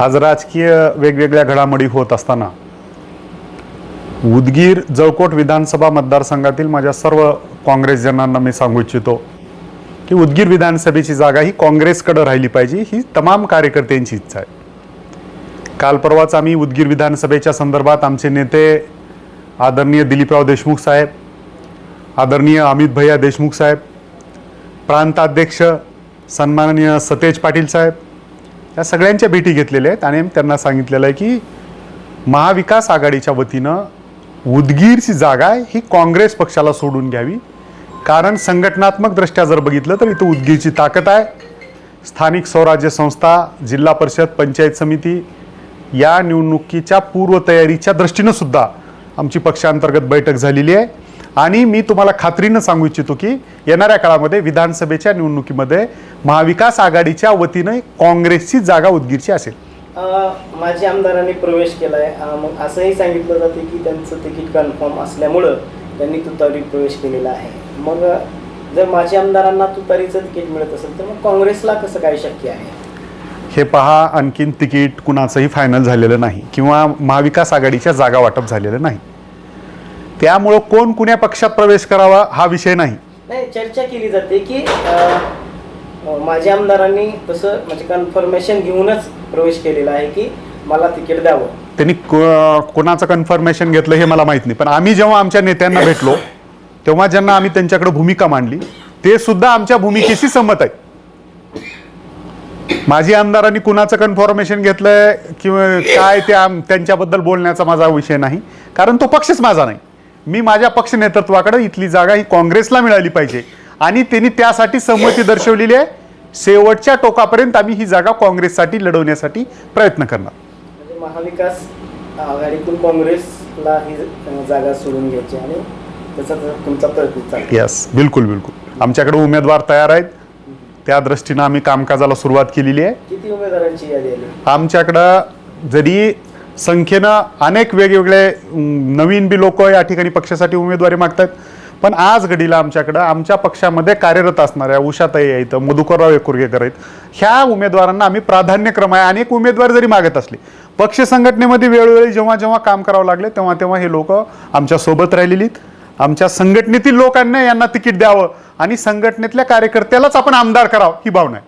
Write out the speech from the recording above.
आज राजकीय वेगवेगळ्या घडामोडी होत असताना उदगीर जळकोट विधानसभा मतदारसंघातील माझ्या सर्व काँग्रेसजनांना मी सांगू इच्छितो की उदगीर विधानसभेची जागा ही काँग्रेसकडं राहिली पाहिजे ही तमाम कार्यकर्त्यांची इच्छा आहे. काल परवाच आम्ही उदगीर विधानसभेच्या संदर्भात आमचे नेते आदरणीय दिलीपराव देशमुख साहेब आदरणीय अमित भैया देशमुख साहेब प्रांताध्यक्ष सन्माननीय सतेज पाटील साहेब या सगळ्यांच्या भेटी घेतलेल्या आहेत आणि त्यांना सांगितलेलं आहे की महाविकास आघाडीच्या वतीनं उदगीरची जागा आहे ही काँग्रेस पक्षाला सोडून घ्यावी. कारण संघटनात्मक दृष्ट्या जर बघितलं तर इथं उदगीरची ताकद आहे. स्थानिक स्वराज्य संस्था जिल्हा परिषद पंचायत समिती या निवडणुकीच्या पूर्वतयारीच्या दृष्टीनं सुद्धा आमची पक्षांतर्गत बैठक झालेली आहे. आणि मी तुम्हाला खात्रीनं सांगू इच्छितो की येणाऱ्या काळामध्ये विधानसभेच्या निवडणुकीमध्ये महाविकास आघाडीच्या वतीनं काँग्रेसची जागा उदगीरची असेल. माजी आमदारांनी प्रवेश केलाय. मग असंही सांगितलं जाते की त्यांचं तिकीट कन्फर्म असल्यामुळं त्यांनी तुतारी प्रवेश केलेला आहे. मग जर माजी आमदारांना तुतारीचं तिकीट मिळत असेल तर मग काँग्रेसला कसं काय शक्य आहे? हे पहा आणखीन तिकीट कुणाचंही फायनल झालेलं नाही किंवा महाविकास आघाडीच्या जागा वाटप झालेलं नाही. त्यामुळं कोण कुण्या पक्षात प्रवेश करावा हा विषय नाही. नाही चर्चा केली जाते की माजी आमदारांनी तसं म्हणजे कन्फर्मेशन घेऊनच प्रवेश केलेला आहे की मला तिकीट द्यावं. त्यांनी कोणाचं कन्फर्मेशन घेतलं हे मला माहीत नाही. पण आम्ही जेव्हा आमच्या नेत्यांना भेटलो तेव्हा ज्यांना आम्ही त्यांच्याकडे भूमिका मांडली ते सुद्धा आमच्या भूमिकेशी सहमत आहे माजी आमदारांनी कुणाचं कन्फर्मेशन घेतलंय किंवा काय ते त्यांच्याबद्दल बोलण्याचा माझा विषय नाही. कारण तो पक्षच माझा नाही. मी माझ्या पक्ष नेतृत्वाकडे इथली जागा ही काँग्रेसला मिळाली पाहिजे. आणि त्यांनी त्यासाठी संमती दर्शवलेली आहे. शेवटच्या टोकापर्यंत आम्ही ही जागा काँग्रेससाठी लढवण्यासाठी प्रयत्न करणार. म्हणजे महाविकास आघाडीतून काँग्रेसला ही जागा सोडून घ्यायची आणि त्याचा तुमचा प्रयत्न येस बिलकुल बिलकुल. आमच्याकडे उमेदवार तयार आहेत. त्या दृष्टीनं आम्ही कामकाजाला सुरुवात केलेली आहे. किती उमेदवारांची यादी आली? आमच्याकडं जरी संख्येनं अनेक वेगवेगळे नवीन बी लोक या ठिकाणी पक्षासाठी उमेदवारी मागतात. पण आज घडीला आमच्याकडं आमच्या पक्षामध्ये कार्यरत असणाऱ्या उषाताई आहेत मधुकरराव एकुर्गेकर आहेत. ह्या उमेदवारांना आम्ही प्राधान्यक्रम आहे अनेक उमेदवार जरी मागत असले पक्ष संघटनेमध्ये वेळोवेळी जेव्हा जेव्हा काम करावं लागले तेव्हा तेव्हा हे लोक आमच्यासोबत राहिलेली आहेत. आमच्या संघटनेतील लोकांना यांना तिकीट द्यावं आणि संघटनेतल्या कार्यकर्त्यालाच आपण आमदार करावं ही भावना आहे.